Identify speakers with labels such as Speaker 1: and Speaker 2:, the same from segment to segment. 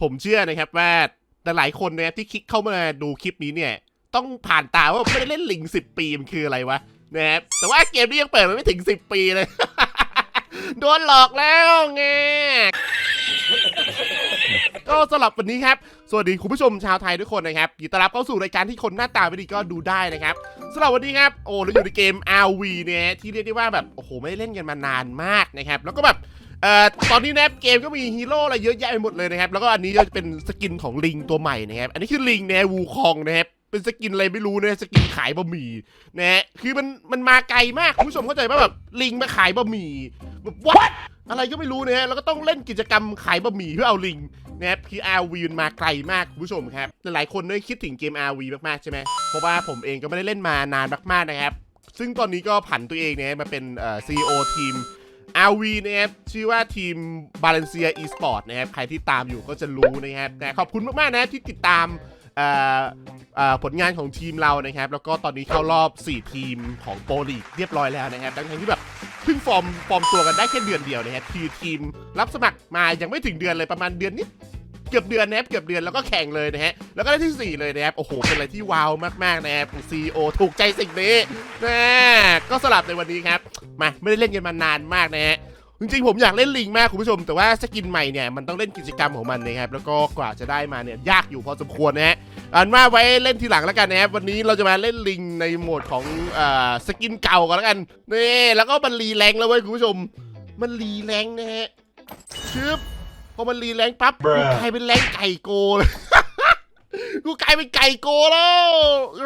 Speaker 1: ผมเชื่อนะครับว่าหลายคนนะครับที่คลิกเข้ามาดูคลิปนี้เนี่ย ต้องผ่านตาว่าไม่ได้เล่นลิงสิบปีมันคืออะไรวะนะครับแต่ว่าเกมนี้ยังเปิดมาไม่ถึงสิบปีเลย โดนหลอกแล้วไงก็สำหรับวันนี้ครับ สวัสดีคุณผู้ชมชาวไทยทุกคนนะครับยินดีต้อนรับเข้าสู่รายการที่คนหน้าตาไม่ดีก็ดูได้นะครับสำหรับวันนี้ครับ โอ้เราอยู่ในเกม RV เนี่ยที่เรียกได้ว่าแบบ โอ้โห ไม่ได้เล่นกันมานานมากนะครับ แล้วก็แบบ เอ่อตอนนี้นะครับเกมก็มีฮีโร่อะไรเยอะแยะไปหมดเลยนะครับ แล้วก็อันนี้จะเป็นสกินของลิงตัวใหม่นะครับ อันนี้คือลิงแนะวูคองนะครับเป็นสกินอะไรไม่รู้นะสกินขายบะหมี่นะฮะคือมันมันมาไกลมากคุณผู้ชมเข้าใจป่ะแบบลิงมาขายบะหมี่แบบ what อะไรก็ไม่รู้นะฮะแล้วก็ต้องเล่นกิจกรรมขายบะหมี่เพื่อเอาลิงนะครับคือ RV มันมาไกลมากคุณผู้ชมครับหลายๆคนได้คิดถึงเกม RV มากๆใช่ไหมเพราะว่าผมเองก็ไม่ได้เล่นมานานมากๆนะครับ ซึ่งตอนนี้ก็ผันตัวเองเนี่ยมาเป็นเอ่อ CEO ทีม RV นะครับชื่อว่าทีมบาเลนเซียอีสปอร์ตนะครับใครที่ตามอยู่ก็จะรู้นะครับแต่ขอบคุณมากๆนะที่ติดตามผลงานของทีมเรานะครับ แล้วก็ตอนนี้เข้ารอบ 4 ทีมของโปรลีกเรียบร้อยแล้วนะครับทั้งที่แบบเพิ่งฟอร์มฟอร์มตัวกันได้แค่เดือนเดียวนะครับทีทีมรับสมัครมายังไม่ถึงเดือนเลยประมาณเดือนนิด เกือบเดือนนะครับเกือบเดือนแล้วก็แข่งเลยนะฮะแล้วก็ได้ที่ 4 เลยนะครับโอ้โหเป็นอะไรที่ว้าวมากๆนะครับซีโอถูกใจสิ่งนี้นะก็สลับในวันนี้ครับมาไม่ได้เล่นกันมานานมากนะฮะจริงๆผมอยากเล่นลิงมากคุณผู้ชม แต่ว่าสกินใหม่เนี่ยมันต้องเล่นกิจกรรมของมันนะครับแล้วก็กว่าจะได้มาเนี่ยยากอยู่พอสมควรนะฮะอันว่าไว้เล่นทีหลังแล้วกันนะครับวันนี้เราจะมาเล่นลิงในโหมดของเอ่อสกินเก่ากันแล้วกันนี่แล้วก็มันรีแรงแล้วเว้ยคุณผู้ชม มันรีแรงนะฮะชึบ พอมันรีแรงปั๊บกูกลายเป็นแรงไก่โกเลยกูกลายเป็นไก่โกแล้วเอ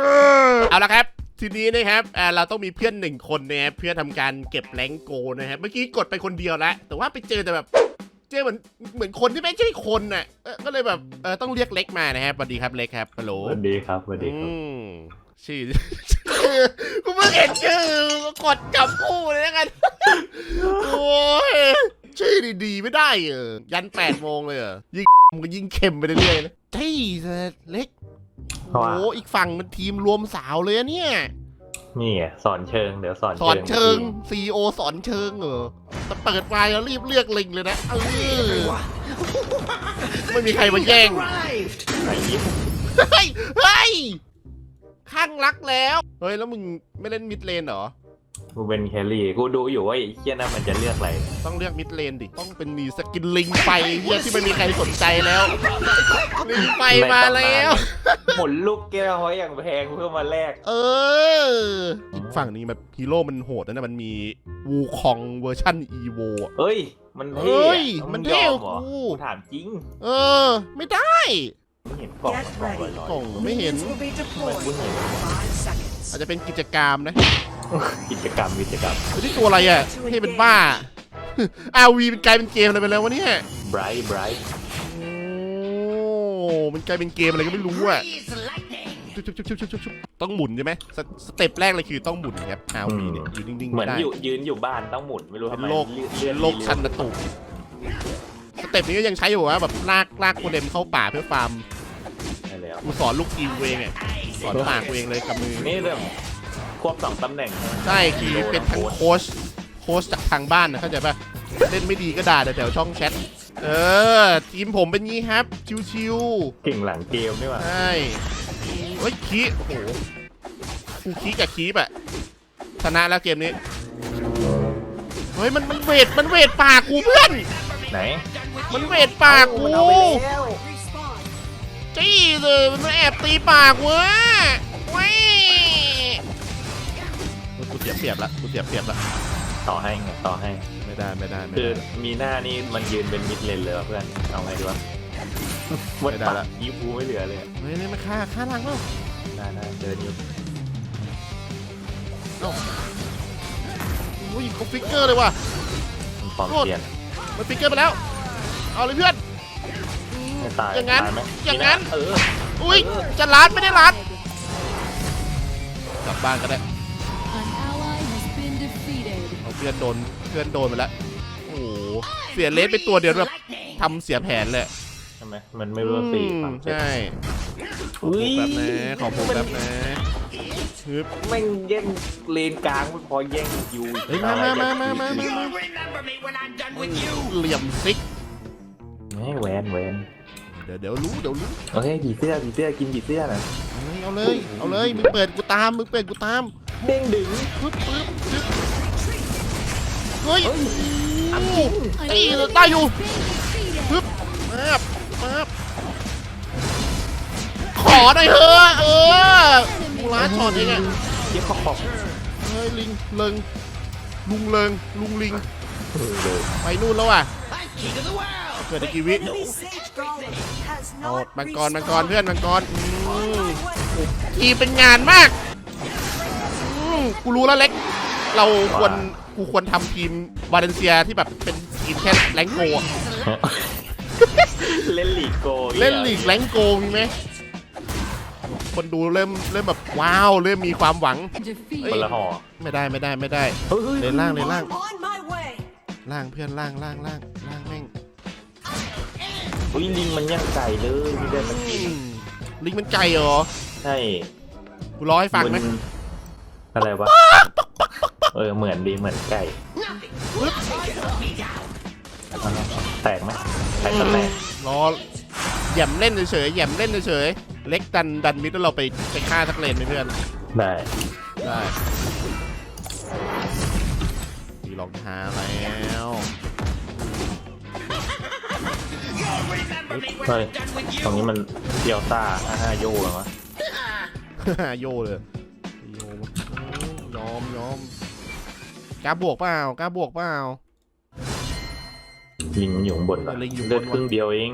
Speaker 1: อเอาละครับทีนี้นะครับอ่าเราต้องมีเพื่อนหนึ่งคนนะครับเพื่อทำการเก็บแรงโกนะครับเมื่อกี้กดไปคนเดียวแล้วแต่ว่าไปเจอแต่แบบเจอเหมือนเหมือนคนที่ไม่ใช่คนน่ะเออก็เลยแบบเออต้องเรียกเล็กมานะครับสวัสดีครับเล็กครับฮัลโหล
Speaker 2: สวัสดีครับสวัสดีครับ
Speaker 1: อืมชื่อกูเพิ่งเห็นชื่อก็กดจับคู่เลยแล้วกันโอ้ย ชื่อดีๆ ไม่ได้เออยันแปดโมงเลยเหรอยิ่งมันก็ยิ่งเค็มไปเรื่อยๆนะที่เล็ก
Speaker 2: เพราะว่า
Speaker 1: โอ้อีกฝั่งมันทีมรวมสาวเลยอะเนี่ย
Speaker 2: นี่ไงสอนเชิงเดี๋ยวสอน
Speaker 1: สอนเชิง
Speaker 2: จริ
Speaker 1: ซีโอสอนเชิงเหรอแต่เปิดมาแล้วรีบเลือกลิงเลยนะเออไม่มีใครมาแย่ง
Speaker 2: ไหนยิ้ม
Speaker 1: เฮ้ยเฮ้ยข้างรักแล้ว เฮ้ย แล้วมึงไม่เล่นมิดเลนเหรอ
Speaker 2: กูเป็นแครี่กูดูอยู่ว่าไอ้เคียนั่นมันจะเลือกอะไร
Speaker 1: ต้องเลือกมิดเลนดิ ต้องเป็นมีสกินลิงไฟเฮียที่ไม่มีใครสนใจแล้ว ลิงไฟมาแล้ว
Speaker 2: หมุนลูกแก้วไว้อย่างแพงเพื่อมาแลก
Speaker 1: เอออีกฝั่งนี้แบบฮีโร่มันโหดนะเนี่ยมันมีวูคองเวอร์ชั่นอีโว
Speaker 2: เฮ้ย มันเท่
Speaker 1: เฮ้ย
Speaker 2: อะ
Speaker 1: มัน
Speaker 2: ง
Speaker 1: เท่
Speaker 2: ยอเหรอ
Speaker 1: กู
Speaker 2: กูถามจริง
Speaker 1: เออ ไม่ได้
Speaker 2: ไม่เห็นกล่องมันกล่องลอย
Speaker 1: กล่องไม่เห็น
Speaker 3: Minions will be deployed in five seconds.
Speaker 1: อาจจะเป็นกิจกรรมนะ
Speaker 2: ๆ กิจกรรมกิจกรรม
Speaker 1: ไม่ใช่ตัวอะไรอะเท่เป็นบ้าอาวีเป็นกลายเป็นเกมอะไรไปแล้ววะเนี่ย
Speaker 2: ไบรท์ไบรท์
Speaker 1: โอ้มันกลายเป็นเกมอะไรก็ไม่รู้อะชุบชุบชุบชุบชุบชุบต้องหมุนใช่ไหมสสเต็ปแรกเลยคือต้องหมุนครับอาวีเนี่ยอยู่นิ่งๆ
Speaker 2: เหมือน
Speaker 1: ไม่ได้
Speaker 2: อยู่ยืนอยู่บ้านต้องหมุนไม่รู้
Speaker 1: เป็
Speaker 2: ทำ
Speaker 1: น
Speaker 2: ไม
Speaker 1: โลก
Speaker 2: เลื่อนเลื่อน
Speaker 1: โลกชันตุสเต็ปนี้ก็ยังใช้อยู่ว่าแบบลากลากโคเดมเข้าป่าเพื่อฟาร์ม
Speaker 2: ใช่แล้ว
Speaker 1: กูสอนลูกทีมกูเองอะสอนป่ากูเองเลยกับมือ
Speaker 2: นี่เรื่อง ควบสองตำแหน่งใช่ไหม
Speaker 1: ใช่คือเป็นทั้งโค้ชโค้ชจากทางบ้านนะเข้าใจป่ะเล่นไม่ดีก็ด่าแต่แถวช่องแชทเออทีมผมเป็นงี้ครับชิวๆ
Speaker 2: เก่งหลังเกมนี่หว่า
Speaker 1: ใช่เฮ้ยคีโอ้โหกูคีกับคีบอะชนะแล้วเกมนี้เฮ้ยมันมันเวทมันเวทปากกูเพื่อน
Speaker 2: ไหน
Speaker 1: มันเวทปากกู
Speaker 2: มันเอาไปแล้ว
Speaker 1: จี้เลยมันมาแอบตีปากเว้ย เว้ยกูเสียเปรียบละกูเสียเปรียบละ
Speaker 2: ต่อให้ไงต่อให้
Speaker 1: ไม่ได้ไม่ได้ไม่
Speaker 2: คือ
Speaker 1: ได้
Speaker 2: มีหน้านี่มันยืนเป็นมิดเลนเลยว่ะเพื่อน เอาไงดีวะ
Speaker 1: ไม่ได้ละ
Speaker 2: ยิฟูไม่เหลือเลย
Speaker 1: เฮ้ยนี่มาฆ่าฆ่าลังแล้ว
Speaker 2: ได้ได้เดินอยู่
Speaker 1: อุ้ยเขาฟิกเกอร์เลยว่ะ
Speaker 2: มันพร้อม
Speaker 1: โทษ
Speaker 2: เปลี่ยน
Speaker 1: มันฟิกเกอร์ไปแล้ว เอาเลยเพื่อน
Speaker 2: ไม่ตาย
Speaker 1: อย่างนั้น
Speaker 2: ตไหม
Speaker 1: อย่างนั้น
Speaker 2: เออ
Speaker 1: อุ้ยจะรัดไม่ได้รัดกลับบ้านก็ได้ พื่อนโดนเพื่อนโดนไปแล้วโอ้โหเสียเลสไปตัวเดียวแบบทำเสียแผนเลย
Speaker 2: ใช่ไหมมันไม่รู้ว่าสี่
Speaker 1: อืม
Speaker 2: สามเจ็ด
Speaker 1: ใช่ขอ
Speaker 2: อุ้
Speaker 1: ผม
Speaker 2: ย
Speaker 1: แป๊บนะขอผมแป๊บนะฮึบ
Speaker 2: แม่งแย่งเลนกลางไม่พอแย่งคิว
Speaker 1: เฮ้ยมามามามามามา
Speaker 3: You'll remember me when I'm done with you.
Speaker 1: เหลี่ยมซิก
Speaker 2: ไม่แวนแวน
Speaker 1: เดี๋ยวเดี๋ยวรู้เดี๋ยวรู้
Speaker 2: โอเคผีเสื้อผีเสื้อกินผีเสื้อนะ
Speaker 1: เอาเลย เอาเลยมึงเปิดกูตามมึงเปิดกูตาม
Speaker 2: เด้งดึง
Speaker 1: ปึ๊บปึ๊บปึ๊บ เฮ้ย
Speaker 2: เฮ้ย
Speaker 1: โอ้โห
Speaker 4: An
Speaker 1: ตี
Speaker 4: enemy
Speaker 1: ได้อยู่ปึ๊บมาบมาบขอหน่อยเถอะเออกูล้าช็อตเองอะ
Speaker 2: เยี่ยขอบขอบ
Speaker 1: เฮ้ยลิงเลิงลุงเลิงลุงลิงไปนู่นแล้วอะเกิดได้กี่วิ
Speaker 3: Enemy Sage Golem has
Speaker 1: เอา
Speaker 3: not
Speaker 1: มังกรมังกรเพื่อนมังกรอืม
Speaker 3: my way.
Speaker 1: ทีมเป็นงานมากอืมกูรู้แล้วเล็ก เราควรกูควรทำทีมวาเลนเซียที่แบบเป็นทีมแค่แรงโกอะ
Speaker 2: เล่นลีกโกอีก
Speaker 1: เล่นลีกแรงโกมีไหมคนดูเริ่มเริ่มแบบว้าวเริ่มมีความหวัง
Speaker 4: Defeated.
Speaker 2: คนละห่อ
Speaker 1: ไม่ได้ไม่ได้ไม่ได้
Speaker 2: เฮ้ยเฮ้ย
Speaker 1: เลนล่างเลนล่าง
Speaker 3: I'm on my way.
Speaker 1: ล่างเพื่อนล่างล่างล่างล่างแม่ง
Speaker 2: อุ้ยลิงมันย่างไก่เลยไม่ได้มันกิน
Speaker 1: อืมลิงมันไก่เหรอ
Speaker 2: ใช่
Speaker 1: กูรอให้ฟังไหม
Speaker 2: นอะไรวะ เออเหมือนดีเหมือนไก่เอาละแตกไหมแตกก็แตก
Speaker 1: รอแหย่มเล่นเฉยๆแหย่มเล่นเฉยๆเล็กดันดันมิดแล้วเราไปไปฆ่าทักเลนไหมเพื่อน
Speaker 2: ได้
Speaker 1: ได้มีรองเท้าแล้ว
Speaker 2: เฮ้ยตรงนี้มันเดียวต้าห้าห้าโย่เหรอวะ
Speaker 1: โยเลยโยยอมยอม กล้าบวกเปล่ากล้าบวกเปล่า
Speaker 2: ลิงมันอยู่ข้างบนเหรอ
Speaker 1: ลิงอยู่บน
Speaker 2: เลือดครึ่งเดียวเอง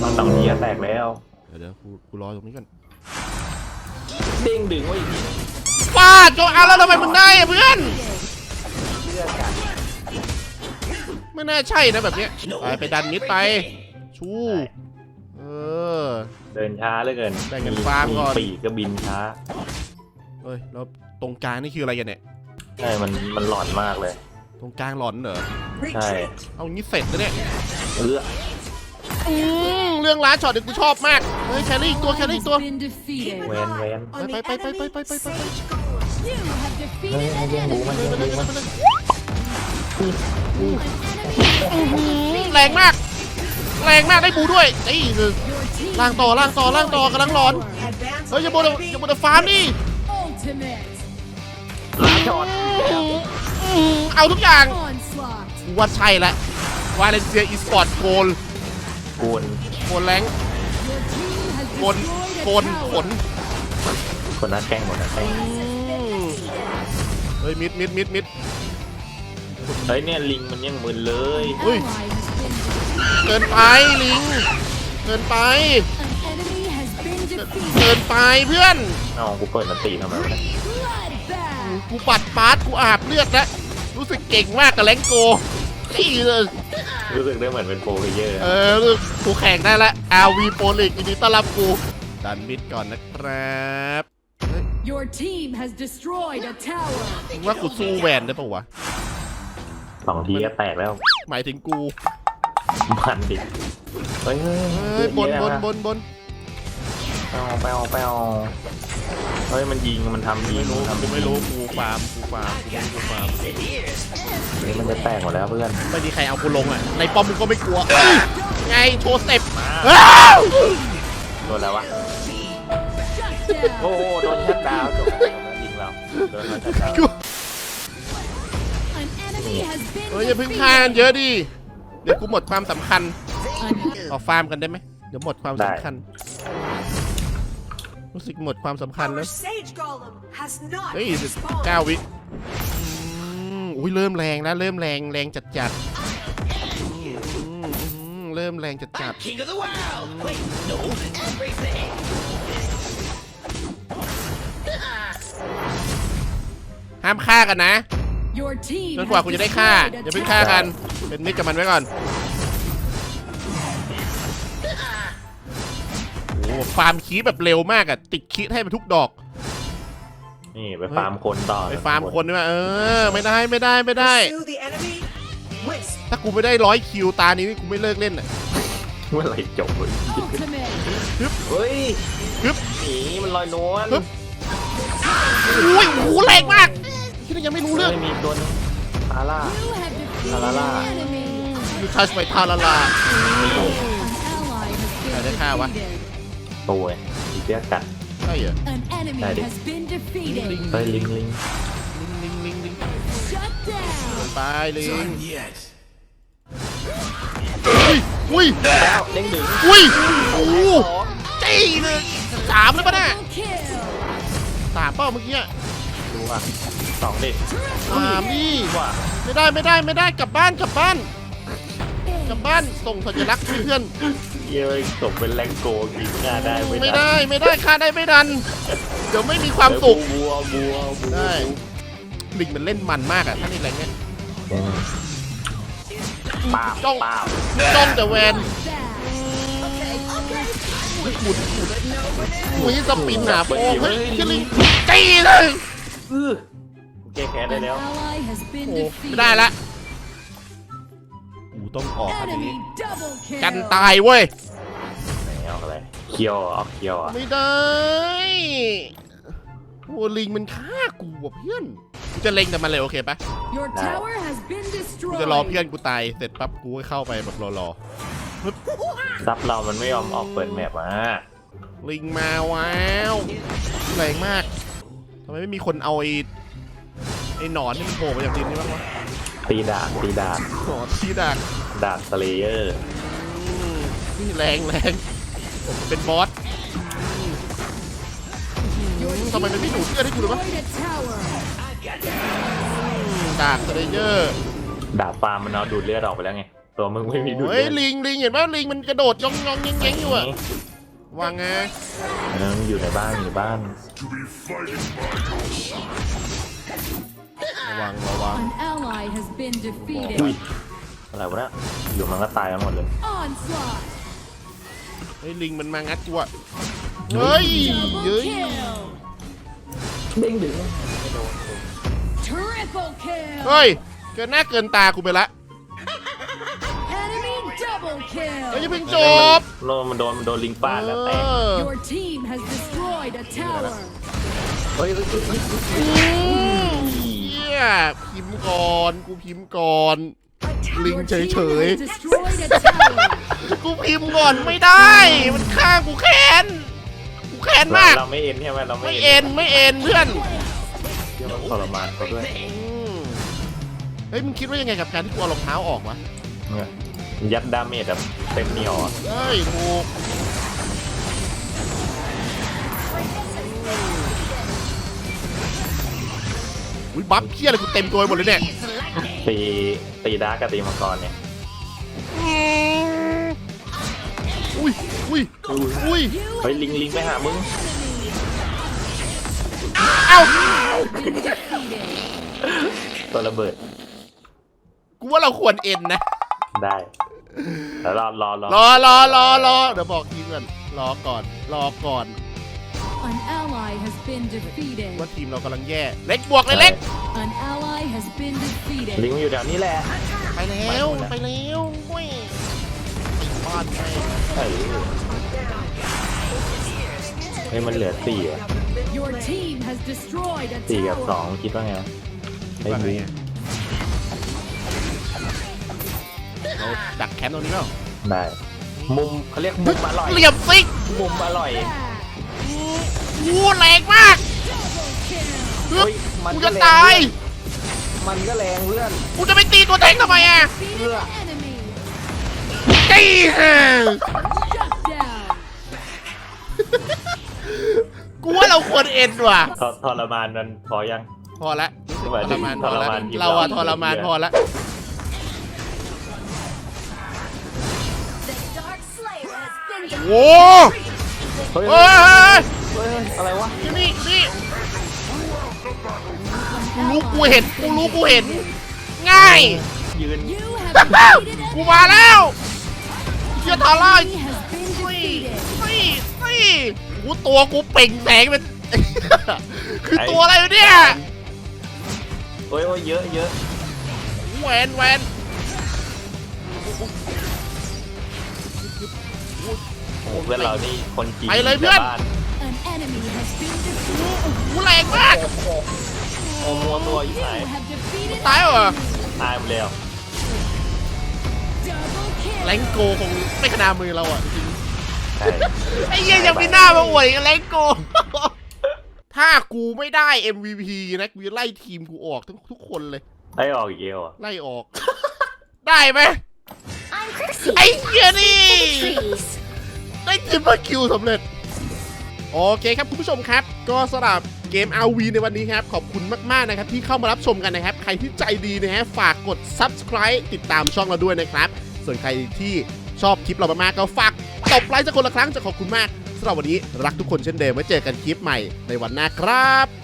Speaker 2: ตอนสองนี้แตกแล้ว
Speaker 1: เดี๋ยวเดี๋ยวกูกูรอตรงนี้ก่อน
Speaker 2: เด้งดึงไว้อีกที
Speaker 1: ฟาดโจเอาแล้วทำไมมึงได้อะเพื่อน
Speaker 2: เชื่อกัน
Speaker 1: ไม่น่าใช่นะแบบเนี้ยไปไปดันมิดไป ชู เออ
Speaker 2: เดินช้าเหลือเกิน
Speaker 1: แบ่งกันฟาร์มก่อน
Speaker 2: ปีกก็บินช้า
Speaker 1: เอ้ยแล้วตรงกลางนี่คืออะไรกันเนี่ย
Speaker 2: ใช่ มัน มันหลอนมากเลย
Speaker 1: ตรงกลางหลอนเหรอ
Speaker 2: ใช่
Speaker 1: เอางี้เสร็จแล้วเนี่ย
Speaker 2: เออ
Speaker 1: อืมเรื่องร้านช็อตเดี๋ยวกูชอบมาก เฮ้ยแครี่อีกตัวแครี่อีกตัว
Speaker 4: Has been defeated.
Speaker 2: แวนแวน
Speaker 3: On the
Speaker 1: Bye, bye, bye,
Speaker 3: enemy
Speaker 1: bye, bye, bye, bye, bye.
Speaker 3: Sage Golem.
Speaker 4: You have defeated
Speaker 2: Hey,
Speaker 4: an
Speaker 2: hey,
Speaker 4: enemy.
Speaker 2: hey, hey, hey, hey, hey.
Speaker 4: An enemy
Speaker 1: แรงมาก แรงมากได้บูด้วยนี่คือ
Speaker 4: Your team
Speaker 1: ล่างต่อล่างต่อล่างต่อกำลังหลอน
Speaker 3: Advance
Speaker 1: เฮ้ยอย่าบน
Speaker 3: enemy.
Speaker 1: อย่าบนฟาร์มดิ
Speaker 4: ultimate
Speaker 2: ล้างช็อต
Speaker 1: อืมเอาทุกอย่าง
Speaker 4: onslaught.
Speaker 1: กูว่าใช่ละวาเลนเซียอีสปอร์ตโกล
Speaker 2: กวน
Speaker 1: โกลแรง
Speaker 4: Your team has
Speaker 1: โกล
Speaker 4: destroyed
Speaker 1: โก
Speaker 4: a
Speaker 1: ลข
Speaker 4: tower.
Speaker 1: น
Speaker 2: คนหน้าแกล้งหมดนะแกล้ง
Speaker 1: อืมเฮ้ยมิดมิดมิดมิด
Speaker 2: เฮ้ยเนี่ยลิงมันยังมึนเลย
Speaker 1: Ui.
Speaker 4: Ally has been defeated.
Speaker 1: เกินไปลิง เกินไป
Speaker 4: An enemy has been defeated.
Speaker 1: เกินไปเพื่อน
Speaker 2: เอากูเปิดมันตีทำไมวะเนี่ย
Speaker 4: Bloodbath.
Speaker 1: กูปัดปาร์ตกูอาบเลือดแล้วรู้สึกเก่งมากกับแรงโกที่เลย
Speaker 2: รู้สึกได้เหมือนเป็นโปรเพลเยอร์
Speaker 1: เออรู้สึกกูแข่งได้แล้ว RV Pro League ยินดีต้อนรับกูดันมิดก่อนนะครับ
Speaker 4: Your team has destroyed a tower.
Speaker 1: มึงว่ากูสู้แวนได้ปะวะ
Speaker 2: สองทีก็แตกแล้ว
Speaker 1: หมายถึงกู
Speaker 2: มันดิเฮ้ยเฮ้ย
Speaker 1: เฮ้ยบนบนบนบน
Speaker 2: ไปเอาไปเอาไปเอา เฮ้ยมันยิงมันทำยิง
Speaker 1: ไม่รู้
Speaker 2: นทำ
Speaker 1: กูไม่รู้กูฟาร์มกูฟาร์มกูกูฟาร์ม
Speaker 2: นี่มันจะแตกหมดแล้วเพื่อน
Speaker 1: ไม่มีใครเอากูลงอะในป้อมมึงก็ไม่กลัวเอ้ยไงโชว์สเต็ป
Speaker 2: มา
Speaker 1: อ้าว
Speaker 2: โดนแล้ววะ
Speaker 4: Shut
Speaker 2: โอ้
Speaker 4: down.
Speaker 2: โหโดนชัดดาวน์จบยิงเราโดนชัดดาวน์
Speaker 1: กู
Speaker 4: An enemy has been
Speaker 1: เฮ้ยอย่าเพิ่งฆ่ากัน
Speaker 4: defeated.
Speaker 1: เยอะดิเดี๋ยวกูหมดความสำคัญ
Speaker 4: An
Speaker 1: ขอฟาร์มกันได้ไหมเดี๋ยวหมดความสำคัญ รู้สึกหมดความสำคัญ
Speaker 3: Our
Speaker 1: แล้ว
Speaker 3: Sage Golem has not
Speaker 1: เฮ้ย
Speaker 3: respawned.
Speaker 1: เก้าวิอืมอุ้ยเริ่มแรงแล้วเริ่มแรงแรงจัดจัดๆอืมอืมอืมเริ่มแรงจัดจัด
Speaker 5: King of the world! Wait, no, everything!
Speaker 1: ห้ามฆ่ากันนะ
Speaker 4: Your team
Speaker 1: จนกว่า
Speaker 4: has
Speaker 1: กูจะได้ฆ่า
Speaker 4: destroyed a
Speaker 1: อย่าเพิ่งฆ่า
Speaker 4: tower.
Speaker 1: กัน เป็นมิตรกับมันไว้ก่อน ฟาร์มคีแบบเร็วมากอะติดคีให้มันทุกดอก
Speaker 2: นี่ไปฟาร์มคนต่อ
Speaker 1: ไปฟาร์มคนดีกว่าเออ ไม่ได้ไม่ได้ไม่ได้
Speaker 3: Pursue the enemy. Wisp.
Speaker 1: ถ้ากูไม่ได้ร้อยคิวตานี้นี่กูไม่เลิกเล่นอะ
Speaker 2: เมื่อไหร่จบเลย
Speaker 4: Ultimate.
Speaker 2: เฮ้ย
Speaker 1: ฮึบ
Speaker 2: หนีมันลอยนวล
Speaker 1: ฮึบอุ้ยโอ้โหแรงมากที่นี่ยังไม่รู้เรื่อง
Speaker 2: เฮ้ยมีตัวนึงอาร่า
Speaker 4: You have defeated
Speaker 2: La la la.
Speaker 4: an enemy.
Speaker 1: ยูทัชไปทาลาลา
Speaker 4: An ally
Speaker 1: ฆ่าวะ
Speaker 4: defeated.
Speaker 2: ตัวอีเตี้ยกัด
Speaker 1: ใช่เหรอ
Speaker 4: An enemy
Speaker 2: Got it.
Speaker 4: has been defeated.
Speaker 2: เฮ้ยลิงลิง
Speaker 1: ลิงลิงลิง
Speaker 4: Shut down.
Speaker 1: ไปลิง
Speaker 5: Yet.
Speaker 1: อุ้ยอุ้ย
Speaker 2: แล้วเด้งดึง
Speaker 1: อุ้ยโอ้โหจี้เลยสามเลยปะเนี่ย
Speaker 4: Double kill.
Speaker 1: สามเปล่าเมื่อกี้อะ
Speaker 2: ดูอะสองดิ
Speaker 1: สามนี่
Speaker 2: ว่า
Speaker 1: ไม่ได้ไม่ได้ไม่ได้กลับบ้านกลับบ้าน กลับบ้านส่งสัญลักษณ์ให้เพื่อน
Speaker 2: เย้ยตกเป็นแรงโกกินหน้าได้ไม่
Speaker 1: ไม่ได้ไม่ได้ค่าได้ไม่ดัน เดี๋ยวไม่มีความ
Speaker 2: เดี๋ยว
Speaker 1: สุข
Speaker 2: บัวบัวบัว
Speaker 1: ได้ ลิงมันเล่นมันมากอะถ้าในแรงเนี้ย
Speaker 2: ปาบ
Speaker 1: จ้อง
Speaker 2: ปาบ
Speaker 1: จ้องแต่แวน
Speaker 4: That
Speaker 1: หมุนหมุนหมุนสปินหาโปเฮ้ยคือลิงจี้เลย
Speaker 2: อื้อแก้แค้นได้
Speaker 4: an
Speaker 2: แล้ว
Speaker 4: ally has
Speaker 1: โอ้
Speaker 4: been
Speaker 1: ไม่
Speaker 4: defeated.
Speaker 1: ได้ละกู ต้องออกอันนี้
Speaker 4: Enemy double kill.
Speaker 1: กันตายเว้ย
Speaker 2: ไหนเอาอะไรเคียวเหรอเอาเคียวอะ
Speaker 1: ไม่ได้โอ้ลิงมันฆ่ากูว่ะเพื่อนกูจะเล็งแต่มันเลยโอเคปะ
Speaker 4: Your tower has been
Speaker 1: กูจะรอ
Speaker 4: destroyed.
Speaker 1: เพื่อนกูตายเสร็จปั๊บกูก็เข้าไปแบบรอ
Speaker 2: ซับเรามันไม่ยอมออกเปิดแมปมา
Speaker 1: ๆลิงมาว้าวแรงมากทำไมไม่มีคนเอาไอ้ไอ้หนอนที่มันโผล่มาจากดินนี่บ้างวะ
Speaker 2: ตีดาบตีดาบ
Speaker 1: หนอนที่ดัก
Speaker 2: ดาบสเลเยอร์
Speaker 1: อืมนี่แรงแรงเป็นบอสอืม
Speaker 4: Your
Speaker 1: ทำไมมันไม่ดูดเลือดให้กูเลยวะ
Speaker 4: destroyed a tower.
Speaker 1: ดากสเลเยอร์
Speaker 2: ดาบฟาร์มมันเอาดูดเลือดออกไปแล้วไง ตัวมึงไม่มีดูด
Speaker 1: เฮ้ย
Speaker 2: เลือด
Speaker 1: ลิงลิงเห็นไหมลิงมันกระโดดย่องย่องแยงแยงอยู่อะวางไง
Speaker 2: เออมันอยู่ในบ้านอยู่ในบ้าน
Speaker 1: ระวังระวัง
Speaker 4: An ally has been
Speaker 2: อุ้ย
Speaker 4: defeated.
Speaker 2: อะไรวะเนี่ยอยู่มันก็ตายกันหมดเลย
Speaker 4: Onslaught.
Speaker 1: เฮ้ยลิงมันมางัดกูอะเฮ้ย
Speaker 4: Double
Speaker 1: เย้ย
Speaker 4: kill.
Speaker 2: เด้งดึง
Speaker 4: Triple kill.
Speaker 1: เฮ้ย เกินหน้าเกินตากูไปละ
Speaker 4: Enemy double
Speaker 1: เฮ้ย
Speaker 4: kill.
Speaker 1: อย่าเพิ่งจบ
Speaker 2: โดนมันโดนมันโดนลิง
Speaker 1: เอ
Speaker 2: ป้าดแล้วแตก
Speaker 1: อ
Speaker 4: Your team has destroyed a tower.
Speaker 2: เฮ้ยเฮ้ยเฮ้ยเฮ้ย
Speaker 1: อืมเฮียพิมพ์ก่อน กูพิมพ์ก่อน ลิง
Speaker 4: Your
Speaker 1: เฉ
Speaker 4: team
Speaker 1: ยเฉย
Speaker 4: has destroyed a tower.
Speaker 1: ๆกูพิมพ์ก่อนไม่ได้ มันฆ่ากูแค้น กูแค้นมาก
Speaker 2: เราไม่เอ็นใช่ไหมเราไม่
Speaker 1: ไม่เอ็นไม่เอ็นเพื่อน
Speaker 2: เดี๋ยวมันทรมานเขาด้วย
Speaker 1: อืมเฮ้ยมึงคิดว่ายังไงกับการที่กูเอารองเท้าออกวะ
Speaker 2: เนี่ยยัดดาเมจแบบเต็มเหนียวอะ
Speaker 1: เฮ้ยถูก อุ้ยบัฟเพี้ยอะไรกูเต็มตัวไปหมดเลยเนี่ย
Speaker 2: ตีตีดาร์กกับตีมังกรเนี่ย
Speaker 1: อืมอุ้ยอุ้ยอุ้ย
Speaker 4: You
Speaker 2: เฮ้ยลิงลิงไปหามึง
Speaker 1: เอ้า
Speaker 4: have been defeated.
Speaker 2: ตัวระเบิด
Speaker 1: กูว่าเราควรเอ็นนะ
Speaker 2: ได้แล้วรอรอรอ
Speaker 1: รอรอรอรอเดี๋ยวบอกทีก่อนรอก่อน รอก่อน
Speaker 4: An ally has been defeated.
Speaker 1: ว่าทีมเรากำลังแย่ เล็กบวกเลยเล็ก
Speaker 4: An ally has been
Speaker 2: ลิง
Speaker 4: defeated.
Speaker 2: มันอยู่แถวนี้แหละ
Speaker 1: ไปแล้วไปแล้วเว้ยบ้านไป
Speaker 2: เฮ้ยเฮ้ยมันเหลือสี่อะ
Speaker 4: Your team has destroyed a
Speaker 2: สี่กับสอง
Speaker 4: tower.
Speaker 2: คิดว่าไงไอ้
Speaker 1: ว่าไง
Speaker 2: ลิง
Speaker 1: อะเราดักแคมป์ตรงนี้เปล่า
Speaker 2: ได้มุมเขาเรียกมุมอร่อย
Speaker 1: เหลี่ยมซิก
Speaker 2: มุมอร่อย
Speaker 1: กูแรงมาก
Speaker 2: เฮ้ยมัน
Speaker 1: กู
Speaker 2: ก็
Speaker 1: จะ
Speaker 2: แรง
Speaker 1: ตาย
Speaker 2: มันก็แรงเพื่อน
Speaker 1: กูจะไปตีตัวแทงทำไมอะ
Speaker 4: Defeated enemy.
Speaker 1: จี้ฮะ
Speaker 4: Shut down.
Speaker 1: กูว่าเราควรเอ็นว่ะ
Speaker 2: ททรมานมันพอยัง
Speaker 1: พอละรู้สึกทรมานพอ
Speaker 2: ทร
Speaker 1: ละ
Speaker 2: มานทีม
Speaker 1: เราอะ
Speaker 2: เรา
Speaker 1: ทรมานพอละ
Speaker 3: The Dark Slayer has been
Speaker 1: โว้
Speaker 2: เฮ้ย
Speaker 1: เฮ้ย
Speaker 2: เฮ้ย อะไรวะ
Speaker 1: อยู่นี่นี่กูรู้กูเห็นกูรู้กูเห็น ง่าย
Speaker 2: ยืน
Speaker 4: You have defeated
Speaker 1: กูมาแล้วเชี่ยทาร่า
Speaker 4: enemy has been
Speaker 1: ซี่
Speaker 4: defeated.
Speaker 1: ซี่ซี่กูตัวกูเปล่งแสงเป็น คือตัวอะไรวะเนี่ย
Speaker 2: โอ้ยโอ้ยเยอะเยอะ
Speaker 1: แหวนแหวน
Speaker 2: โอ้โหเพื่อนเรานี่คนจีน
Speaker 1: ไปเลยเพื่อน
Speaker 2: ชาวบ้า
Speaker 4: An enemy has been defeated.
Speaker 1: กูแรงมาก
Speaker 2: โอ้มัวตัวอยู่ไหน
Speaker 4: You have defeated
Speaker 1: ตายเหรอ
Speaker 2: ตายหมดแล้ว
Speaker 4: double kill.
Speaker 1: แรงโกคงไม่ขนามือเราอะจริง
Speaker 2: ใครใช่
Speaker 1: ไอ้เหี้ยยังมีหน้ามาอวยกันเลยกูถ้ากูไม่ได้ MVP นะกูจะไล่ทีมกูออกทุกทุกคนเลย
Speaker 2: ไล่ออกอีกเอวอะ
Speaker 1: ไล่ออก ได้ไหม
Speaker 3: I'm Chrissy.
Speaker 1: ไอ้เหี้ยนี่
Speaker 3: Trees.
Speaker 1: ได้ทีมเบอร์คิวสำเร็จ โอเคครับคุณผู้ชมครับ ก็สำหรับเกม RV ในวันนี้ครับขอบคุณมากๆนะครับที่เข้ามารับชมกันนะครับ ใครที่ใจดีนะฮะฝากกด subscribe ติดตามช่องเราด้วยนะครับ ส่วนใครที่ชอบคลิปเรามากๆก็ฝากตบไลค์สักคนละครั้งจะขอบคุณมากสำหรับวันนี้รักทุกคนเช่นเดิมไว้เจอกันคลิปใหม่ในวันหน้าครับ